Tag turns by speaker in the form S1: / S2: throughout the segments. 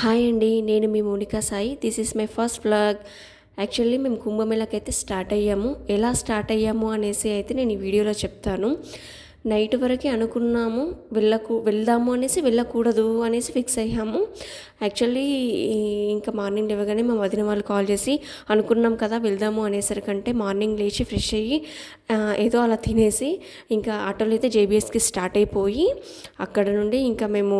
S1: Hi అండి నేను మీ Monika Sai. This is my first blog actually మేము కుంభమేళకి అయితే స్టార్ట్ అయ్యాము. ఎలా స్టార్ట్ అయ్యాము అనేసి అయితే నేను ఈ వీడియోలో చెప్తాను. నైట్ వరకు అనుకున్నాము వెళ్ళకు వెళ్దాము అనేసి వెళ్ళకూడదు అనేసి ఫిక్స్ అయ్యాము. యాక్చువల్లీ ఇంకా మార్నింగ్ లేవగానే మా వదిన వాళ్ళు కాల్ చేసి అనుకున్నాం కదా వెళ్దాము అనేసరికంటే మార్నింగ్ లేచి ఫ్రెష్ అయ్యి ఏదో అలా తినేసి ఇంకా ఆటోలో అయితే జేబీఎస్కి స్టార్ట్ అయిపోయి అక్కడ నుండి ఇంకా మేము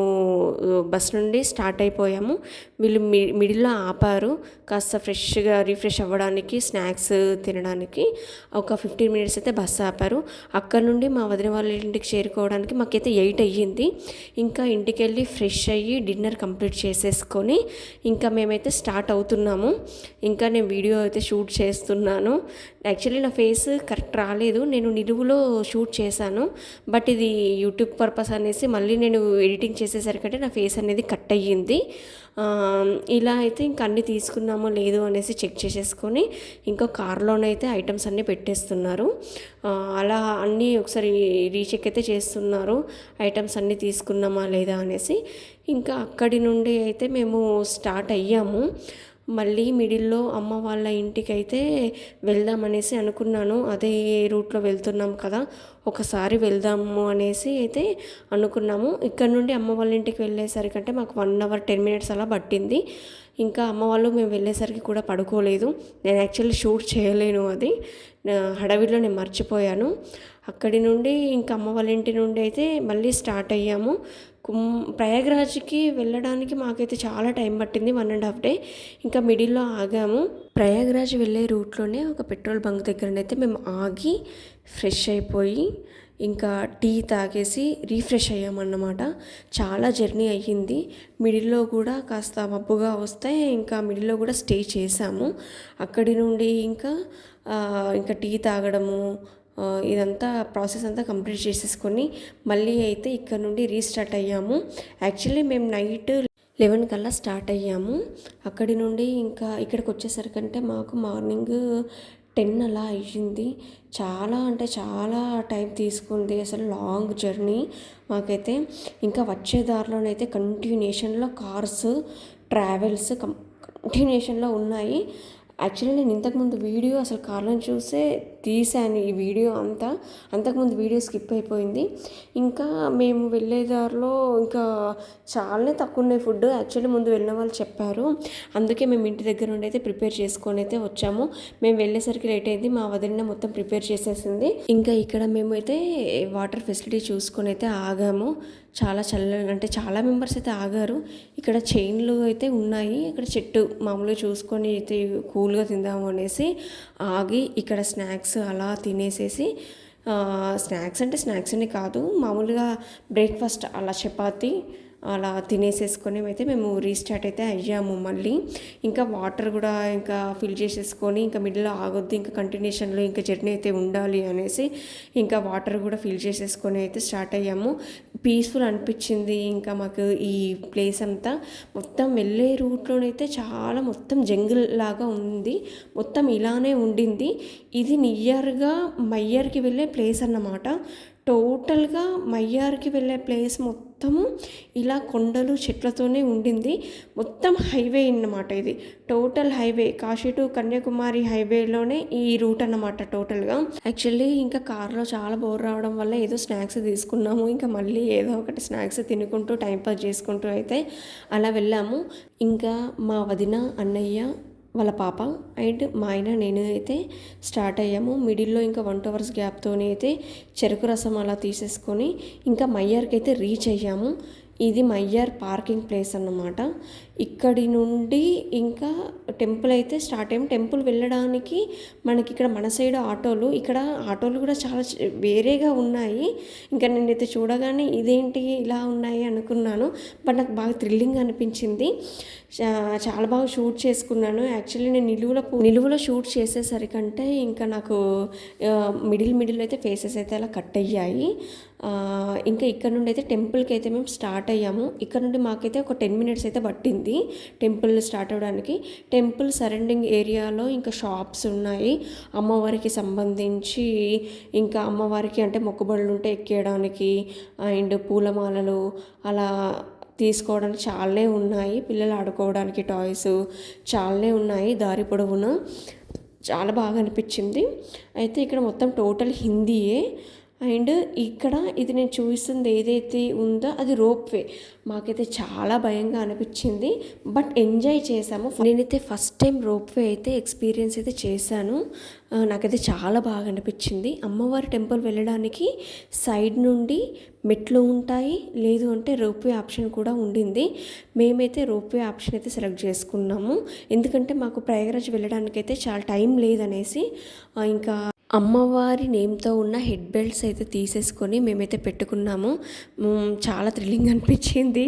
S1: బస్ నుండి స్టార్ట్ అయిపోయాము. వీళ్ళు మి మిడిల్లో ఆపారు. కాస్త ఫ్రెష్గా రిఫ్రెష్ అవ్వడానికి స్నాక్స్ తినడానికి ఒక ఫిఫ్టీన్ మినిట్స్ అయితే బస్సు ఆపారు. అక్కడ నుండి మా వదిన వాళ్ళ ఇంటికి చేరుకోవడానికి మాకైతే ఎయిట్ అయ్యింది. ఇంకా ఇంటికి వెళ్ళి ఫ్రెష్ అయ్యి డిన్నర్ కంప్లీట్ చేసేసుకొని ఇంకా మేమైతే స్టార్ట్ అవుతున్నాము. ఇంకా నేను వీడియో అయితే షూట్ చేస్తున్నాను. యాక్చువల్లీ నా ఫేస్ కరెక్ట్ రాలేదు. నేను నిలువులో షూట్ చేశాను. బట్ ఇది యూట్యూబ్ పర్పస్ అనేసి మళ్ళీ నేను ఎడిటింగ్ చేసేసరికంటే నా ఫేస్ అనేది కట్ అయ్యింది. ఇలా అయితే ఇంక అన్నీ తీసుకున్నామో లేదు అనేసి చెక్ చేసేసుకొని ఇంకా కార్లోనైతే ఐటమ్స్ అన్నీ పెట్టేస్తున్నారు. అలా అన్నీ ఒకసారి రీచెక్ అయితే చేస్తున్నారు. ఐటమ్స్ అన్నీ తీసుకున్నామా లేదా అనేసి. ఇంకా అక్కడి నుండి అయితే మేము స్టార్ట్ అయ్యాము. మళ్ళీ మిడిల్లో అమ్మ వాళ్ళ ఇంటికి అయితే వెళ్దామనేసి అనుకున్నాను. అదే రూట్లో వెళ్తున్నాం కదా ఒకసారి వెళ్దాము అనేసి అయితే అనుకున్నాము. ఇక్కడ నుండి అమ్మ వాళ్ళ ఇంటికి వెళ్ళేసరికంటే మాకు వన్ అవర్ టెన్ మినిట్స్ అలా పట్టింది. ఇంకా అమ్మ వాళ్ళు మేము వెళ్ళేసరికి కూడా పడుకోలేదు. నేను యాక్చువల్లీ షూట్ చేయలేను అది. నా హడావిడిలో నేను మర్చిపోయాను. అక్కడి నుండి ఇంకా అమ్మ వాళ్ళ ఇంటి నుండి అయితే మళ్ళీ స్టార్ట్ అయ్యాము. కుం ప్రయాగ్రాజ్కి వెళ్ళడానికి మాకైతే చాలా టైం పట్టింది వన్ అండ్ హాఫ్ డే. ఇంకా మిడిల్లో ఆగాము. ప్రయాగ్రాజ్ వెళ్ళే రూట్లోనే ఒక పెట్రోల్ బంక్ దగ్గరనైతే మేము ఆగి ఫ్రెష్ అయిపోయి ఇంకా టీ తాగేసి రీఫ్రెష్ అయ్యామన్నమాట. చాలా జర్నీ అయ్యింది. మిడిల్లో కూడా కాస్త మబ్బుగా వస్తే ఇంకా మిడిల్లో కూడా స్టే చేసాము అక్కడి నుండి ఇంకా ఇంకా టీ తాగడము ఇదంతా ప్రాసెస్ అంతా కంప్లీట్ చేసేసుకొని మళ్ళీ అయితే ఇక్కడ నుండి రీస్టార్ట్ అయ్యాము. యాక్చువల్లీ మేము నైట్ లెవెన్ కల్లా స్టార్ట్ అయ్యాము. అక్కడి నుండి ఇంకా ఇక్కడికి వచ్చేసరికంటే మాకు మార్నింగ్ టెన్ అలా అయ్యింది. చాలా అంటే చాలా టైం తీసుకుంది. అసలు లాంగ్ జర్నీ. మాకైతే ఇంకా వచ్చే దారిలోనైతే కంటిన్యూషన్లో కార్స్ ట్రావెల్స్ కం కంటిన్యూషన్లో ఉన్నాయి. యాక్చువల్లీ నేను ఇంతకుముందు వీడియో అసలు కారణం చూసే తీశాను ఈ వీడియో అంతా. అంతకుముందు వీడియో స్కిప్ అయిపోయింది. ఇంకా మేము వెళ్ళే దారిలో ఇంకా చాలానే తక్కువ ఉన్నాయి ఫుడ్. యాక్చువల్లీ ముందు వెళ్ళిన వాళ్ళు చెప్పారు. అందుకే మేము ఇంటి దగ్గర నుండి అయితే ప్రిపేర్ చేసుకొని అయితే వచ్చాము. మేము వెళ్ళేసరికి లేట్ అయింది. మా వదిలిన మొత్తం ప్రిపేర్ చేసేసింది. ఇంకా ఇక్కడ మేము అయితే వాటర్ ఫెసిలిటీ చూసుకొని అయితే ఆగాము. చాలా చల్ల అంటే చాలా మెంబర్స్ అయితే ఆగారు. ఇక్కడ చైన్లు అయితే ఉన్నాయి. ఇక్కడ చెట్టు మామూలుగా చూసుకొని అయితే కూల్గా తిందాము అనేసి ఆగి ఇక్కడ స్నాక్స్ అలా తినేసేసి స్నాక్స్ అంటే స్నాక్స్ అని కాదు. మామూలుగా బ్రేక్ఫాస్ట్ అలా చపాతి అలా తినేసేసుకొని అయితే మేము రీస్టార్ట్ అయితే అయ్యాము మళ్ళీ. ఇంకా వాటర్ కూడా ఇంకా ఫిల్ చేసేసుకొని ఇంకా మిడిల్లో ఆగొద్దు ఇంకా కంటిన్యూషన్లో ఇంకా జర్నీ అయితే ఉండాలి అనేసి ఇంకా వాటర్ కూడా ఫిల్ చేసేసుకొని అయితే స్టార్ట్ అయ్యాము. పీస్ఫుల్ అనిపించింది ఇంకా మాకు ఈ ప్లేస్ అంతా. మొత్తం వెళ్ళే రూట్లోనైతే చాలా మొత్తం జంగిల్ లాగా ఉంది. మొత్తం ఇలానే ఉండింది. ఇది నియర్గా మయ్యర్కి వెళ్ళే ప్లేస్ అన్నమాట. టోటల్గా మయ్యార్కి వెళ్ళే ప్లేస్ మొత్తం మొత్తము ఇలా కొండలు చెట్లతోనే ఉండింది. మొత్తం హైవే అన్నమాట ఇది. Total highway Kashi to Kanyakumari హైవేలోనే ఈ రూట్ అన్నమాట టోటల్గా. యాక్చువల్లీ ఇంకా కార్లో చాలా బోర్ రావడం వల్ల ఏదో స్నాక్స్ తీసుకున్నాము. ఇంకా మళ్ళీ ఏదో ఒకటి స్నాక్స్ తినుకుంటూ టైంపాస్ చేసుకుంటూ అయితే అలా వెళ్ళాము. ఇంకా మా వదిన అన్నయ్య వాళ్ళ పాప అండ్ మా ఆయన నేను అయితే స్టార్ట్ అయ్యాము. మిడిల్లో ఇంకా వన్ టూ అవర్స్ గ్యాప్తోనే అయితే చెరుకు రసం అలా తీసేసుకొని ఇంకా మయ్యార్కి అయితే రీచ్ అయ్యాము. ఇది మయ్యార్ పార్కింగ్ ప్లేస్ అన్నమాట. ఇక్కడి నుండి ఇంకా టెంపుల్ అయితే స్టార్ట్ అయ్యాం. టెంపుల్ వెళ్ళడానికి మనకి ఇక్కడ మన సైడ్ ఆటోలు ఇక్కడ ఆటోలు కూడా చాలా వేరేగా ఉన్నాయి. ఇంకా నేనైతే చూడగానే ఇదేంటి ఇలా ఉన్నాయి అనుకున్నాను. బట్ నాకు బాగా థ్రిల్లింగ్ అనిపించింది. చాలా బాగా షూట్ చేసుకున్నాను. యాక్చువల్లీ నేను నిలువులో నిలువులో షూట్ చేసేసరికంటే ఇంకా నాకు మిడిల్ మిడిల్ అయితే ఫేసెస్ అయితే అలా కట్ అయ్యాయి. ఇంకా ఇక్కడ నుండి అయితే టెంపుల్కి అయితే మేము స్టార్ట్ అయ్యాము. ఇక్కడ నుండి మాకైతే ఒక టెన్ మినిట్స్ అయితే పట్టింది టెంపుల్ స్టార్ట్ అవ్వడానికి టెంపుల్ సరౌండింగ్ ఏరియాలో ఇంకా షాప్స్ ఉన్నాయి. అమ్మవారికి సంబంధించి ఇంకా అమ్మవారికి అంటే మొక్కుబడులు ఉంటే ఎక్కేయడానికి అండ్ పూలమాలలు అలా తీసుకోవడానికి చాలానే ఉన్నాయి. పిల్లలు ఆడుకోవడానికి టాయ్స్ చాలానే ఉన్నాయి దారి పొడవున. చాలా బాగా అనిపించింది. అయితే ఇక్కడ మొత్తం టోటల్ హిందీయే. అండ్ ఇక్కడ ఇది నేను చూస్తుంది ఏదైతే ఉందో అది రోప్ వే. మాకైతే చాలా భయంగా అనిపించింది బట్ ఎంజాయ్ చేశాము. నేనైతే ఫస్ట్ టైం రోప్ వే అయితే ఎక్స్పీరియన్స్ అయితే చేశాను. నాకైతే చాలా బాగా అనిపించింది. అమ్మవారి టెంపుల్ వెళ్ళడానికి సైడ్ నుండి మెట్లు ఉంటాయి లేదు అంటే రోప్వే ఆప్షన్ కూడా ఉండింది. మేమైతే రోప్వే ఆప్షన్ అయితే సెలెక్ట్ చేసుకున్నాము. ఎందుకంటే మాకు ప్రయాగరాజ్ వెళ్ళడానికి అయితే చాలా టైం లేదనేసి ఇంకా అమ్మవారి నేమ్తో ఉన్న హెడ్ బెల్ట్స్ అయితే తీసేసుకొని మేమైతే పెట్టుకున్నాము. చాలా థ్రిల్లింగ్ అనిపించింది.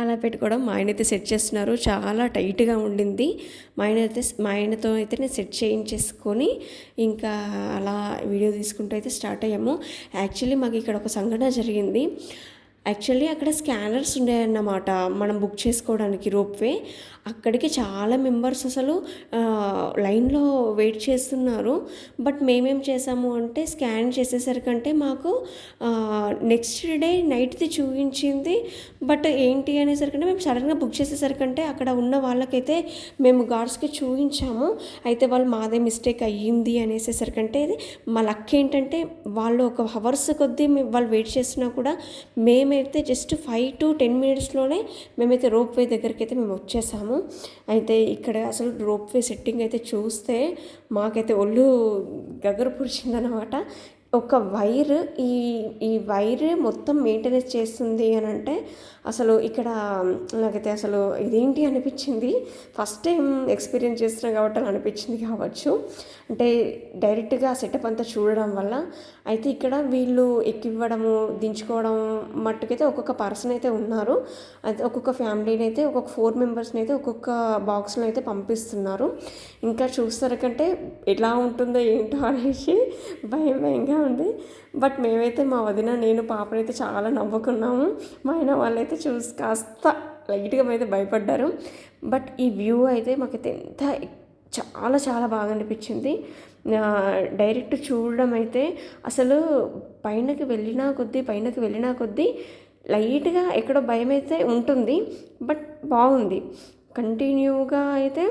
S1: అలా పెట్టుకోవడం మా ఆయన అయితే సెట్ చేస్తున్నారు. చాలా టైట్గా ఉండింది. మా ఆయన అయితే మా ఆయనతో అయితే నేను సెట్ చేయించేసుకొని ఇంకా అలా వీడియో తీసుకుంటూ అయితే స్టార్ట్ అయ్యాము. యాక్చువల్లీ మాకు ఇక్కడ ఒక సంఘటన జరిగింది. యాక్చువల్లీ అక్కడ స్కానర్స్ ఉన్నాయన్నమాట మనం బుక్ చేసుకోవడానికి రోప్వే అక్కడికి చాలా మెంబర్స్ అసలు లైన్లో వెయిట్ చేస్తున్నారు. బట్ మేమేం చేసాము అంటే స్కాన్ చేసేసరికంటే మాకు నెక్స్ట్ డే నైట్ది చూపించింది. బట్ ఏంటి అనేసరికంటే మేము సడన్గా బుక్ చేసేసరికంటే అక్కడ ఉన్న వాళ్ళకైతే మేము గార్డ్స్కి చూపించాము. అయితే వాళ్ళు మాదే మిస్టేక్ అయ్యింది అనేసేసరికంటే ఇది మా లక్ ఏంటంటే వాళ్ళు ఒక హవర్స్ కొద్దీ మేము వాళ్ళు వెయిట్ చేస్తున్నా కూడా మేము మేమైతే జస్ట్ ఫైవ్ టు టెన్ మినిట్స్లోనే మేమైతే రోప్ వే దగ్గరికి అయితే మేము వచ్చేసాము. అయితే ఇక్కడ అసలు రోప్ వే సెట్టింగ్ అయితే చూస్తే మాకైతే ఒళ్ళు గగరు పురిచిందనమాట ఒక వైర్ ఈ ఈ వైర్ మొత్తం మెయింటెనెన్స్ చేస్తుంది అని అంటే అసలు ఇక్కడ నాకైతే అసలు ఇదేంటి అనిపించింది? ఫస్ట్ టైం ఎక్స్పీరియన్స్ చేస్తున్నాం కాబట్టి అనిపించింది కావచ్చు. అంటే డైరెక్ట్గా సెటప్ అంతా చూడడం వల్ల అయితే ఇక్కడ వీళ్ళు ఎక్కివ్వడము దించుకోవడం మట్టుకైతే ఒక్కొక్క పర్సన్ అయితే ఉన్నారు. అయితే ఒక్కొక్క ఫ్యామిలీని అయితే ఒక్కొక్క ఫోర్ మెంబర్స్ని అయితే ఒక్కొక్క బాక్స్లో అయితే పంపిస్తున్నారు. ఇంకా చూస్తారకంటే ఎలా ఉంటుందో ఏంటో అనేసి భయం భయంగా ఉంది. బట్ మేమైతే మా వదిన నేను పాపనైతే చాలా నవ్వుకున్నాము. మా ఆయన వాళ్ళైతే చూసి కాస్త లైట్గా అయితే భయపడ్డారు. బట్ ఈ వ్యూ అయితే మాకైతే ఎంత చాలా చాలా బాగా అనిపించింది. డైరెక్ట్ చూడడం అయితే అసలు పైనకి వెళ్ళినా కొద్దీ పైనకి వెళ్ళినా కొద్దీ లైట్గా ఎక్కడో భయం అయితే ఉంటుంది. బట్ బాగుంది. కంటిన్యూగా అయితే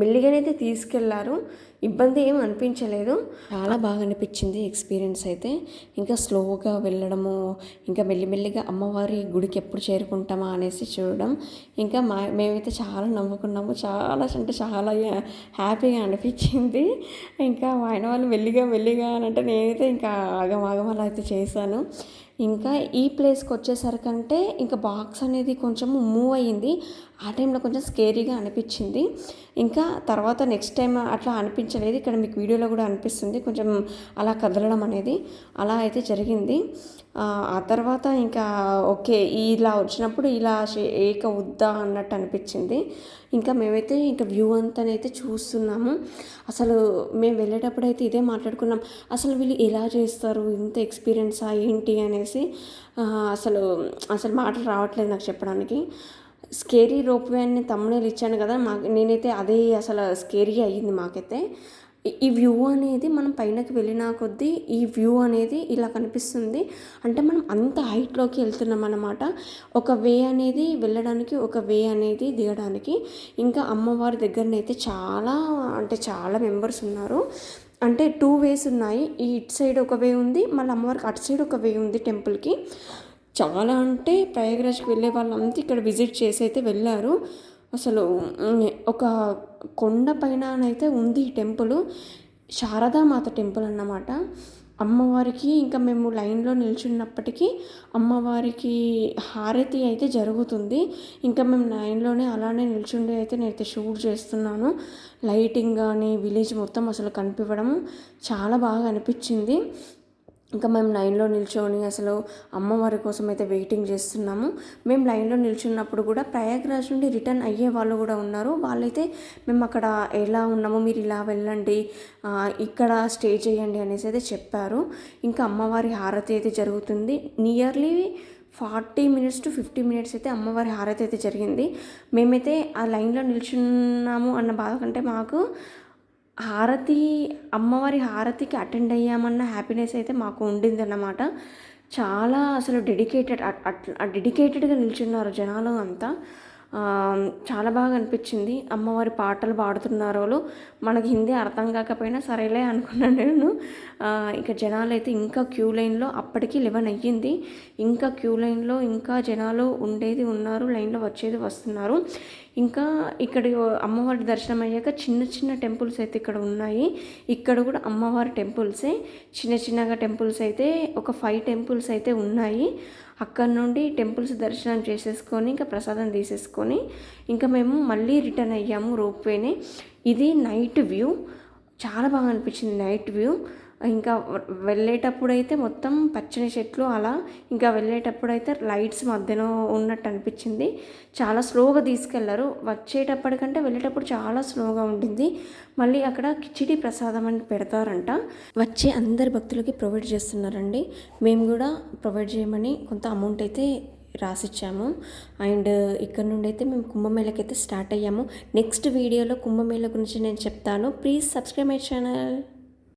S1: మెల్లిగానైతే తీసుకెళ్ళారు. ఇబ్బంది ఏం అనిపించలేదు. చాలా బాగా అనిపించింది ఎక్స్పీరియన్స్ అయితే. ఇంకా స్లోగా వెళ్ళడము ఇంకా మెల్లిమెల్లిగా అమ్మవారి గుడికి ఎప్పుడు చేరుకుంటామా అనేసి చూడడం ఇంకా మా మేమైతే చాలా నవ్వుకున్నాము. చాలా అంటే చాలా హ్యాపీగా అనిపించింది. ఇంకా మా ఆయన వాళ్ళు మెల్లిగా మెల్లిగా అని అంటే నేనైతే ఇంకా ఆగమాగం అలా అయితే చేశాను. ఇంకా ఈ ప్లేస్కి వచ్చేసరికంటే ఇంకా బాక్స్ అనేది కొంచెం మూవ్ అయ్యింది. ఆ టైంలో కొంచెం స్కేరీగా అనిపించింది. ఇంకా తర్వాత నెక్స్ట్ టైం అట్లా అనిపించలేదు. ఇక్కడ మీకు వీడియోలో కూడా అనిపిస్తుంది. కొంచెం అలా కదలడం అనేది. అలా అయితే జరిగింది. ఆ తర్వాత ఇంకా ఓకే ఇలా వచ్చినప్పుడు ఇలా చే- ఏక వద్దా అన్నట్టు అనిపించింది. ఇంకా మేమైతే ఇంకా వ్యూ అంతానైతే చూస్తున్నాము. అసలు మేము వెళ్ళేటప్పుడు అయితే ఇదే మాట్లాడుకున్నాం. అసలు వీళ్ళు ఎలా చేస్తారు? ఇంత ఎక్స్పీరియన్సా ఏంటి అనేసి అసలు అసలు మాటలు రావట్లేదు నాకు చెప్పడానికి. స్కేరీ రోప్వే అని తమ్ముడేలు ఇచ్చాను కదా మాకు నేనైతే అదే అసలు స్కేరీ అయ్యింది మాకైతే. ఈ- వ్యూ అనేది మనం పైనకి వెళ్ళిన కొద్దీ ఈ వ్యూ అనేది ఇలా కనిపిస్తుంది. అంటే మనం అంత హైట్లోకి వెళ్తున్నాం అనమాట ఒక వే అనేది వెళ్ళడానికి ఒక వే అనేది దిగడానికి. ఇంకా అమ్మవారి దగ్గరనైతే చాలా అంటే చాలా మెంబర్స్ ఉన్నారు. అంటే టూ వేస్ ఉన్నాయి. ఈ ఇటు సైడ్ ఒక వే ఉంది. మళ్ళీ అమ్మవారికి అటు సైడ్ ఒక వే ఉంది టెంపుల్కి. చాలా అంటే ప్రయాగరాజ్కి వెళ్ళే వాళ్ళంతా ఇక్కడ విజిట్ చేసి అయితే వెళ్ళారు. అసలు ఒక కొండ పైన అయితే ఉంది ఈ టెంపుల్. శారదామాత టెంపుల్ అన్నమాట. అమ్మవారికి ఇంకా మేము లైన్లో నిల్చున్నప్పటికీ అమ్మవారికి హారతి అయితే జరుగుతుంది. ఇంకా మేము లైన్లోనే అలానే నిల్చుండి అయితే నేనైతే షూట్ చేస్తున్నాను. లైటింగ్ కానీ విలేజ్ మొత్తం అసలు కనిపించడం చాలా బాగా అనిపించింది. ఇంకా మేము లైన్లో నిల్చొని అసలు అమ్మవారి కోసం అయితే వెయిటింగ్ చేస్తున్నాము. మేము లైన్లో నిల్చున్నప్పుడు కూడా ప్రయాగ్రాజ్ నుండి రిటర్న్ అయ్యే వాళ్ళు కూడా ఉన్నారు. వాళ్ళైతే మేము అక్కడ ఎలా ఉన్నామో మీరు ఇలా వెళ్ళండి ఇక్కడ స్టే చేయండి అనేసి అయితే చెప్పారు. ఇంకా అమ్మవారి హారతి అయితే జరుగుతుంది. Nearly forty minutes to fifty minutes అయితే అమ్మవారి హారతి అయితే జరిగింది. మేమైతే ఆ లైన్లో నిల్చున్నాము అన్న బాధ కంటే మాకు హారతి అమ్మవారి హారతికి అటెండ్ అయ్యామన్న హ్యాపీనెస్ అయితే మాకు ఉండింది అన్నమాట చాలా అసలు డెడికేటెడ్ అట్లా డెడికేటెడ్గా నిల్చున్నారు జనాలు అంతా. చాలా బాగా అనిపించింది. అమ్మవారి పాటలు పాడుతున్నారు వాళ్ళు. మనకి హిందీ అర్థం కాకపోయినా సరేలే అనుకున్నాను నేను. ఇక జనాలు అయితే ఇంకా క్యూ లైన్లో అప్పటికి లెవెన్ అయ్యింది. ఇంకా క్యూ లైన్లో ఇంకా జనాలు ఉండేది ఉన్నారు లైన్లో వచ్చేది వస్తున్నారు. ఇంకా ఇక్కడ అమ్మవారి దర్శనం అయ్యాక చిన్న చిన్న టెంపుల్స్ అయితే ఇక్కడ ఉన్నాయి. ఇక్కడ కూడా అమ్మవారి టెంపుల్సే చిన్న చిన్నగా టెంపుల్స్ అయితే ఒక ఫైవ్ టెంపుల్స్ అయితే ఉన్నాయి. అక్కడ నుండి టెంపుల్స్ దర్శనం చేసేసుకొని ఇంకా ప్రసాదం తీసేసుకొని ఇంకా మేము మళ్ళీ రిటర్న్ అయ్యాము రోప్వేనే. ఇది నైట్ వ్యూ. చాలా బాగా అనిపించింది నైట్ వ్యూ. ఇంకా వెళ్ళేటప్పుడు అయితే మొత్తం పచ్చని చెట్లు అలా ఇంకా వెళ్ళేటప్పుడు అయితే లైట్స్ మధ్యలో ఉన్నట్టు అనిపించింది. చాలా స్లోగా తీసుకెళ్ళారు. వచ్చేటప్పటికంటే వెళ్ళేటప్పుడు చాలా స్లోగా ఉంటుంది మళ్ళీ అక్కడ కిచిడి ప్రసాదం అని పెడతారంట. వచ్చే అందరి భక్తులకి ప్రొవైడ్ చేస్తున్నారండి. మేము కూడా ప్రొవైడ్ చేయమని కొంత అమౌంట్ అయితే రాసిచ్చాము. అండ్ ఇక్కడ నుండి అయితే మేము కుంభమేళకి అయితే స్టార్ట్ అయ్యాము. నెక్స్ట్ వీడియోలో కుంభమేళ గురించి నేను చెప్తాను. Please subscribe my channel.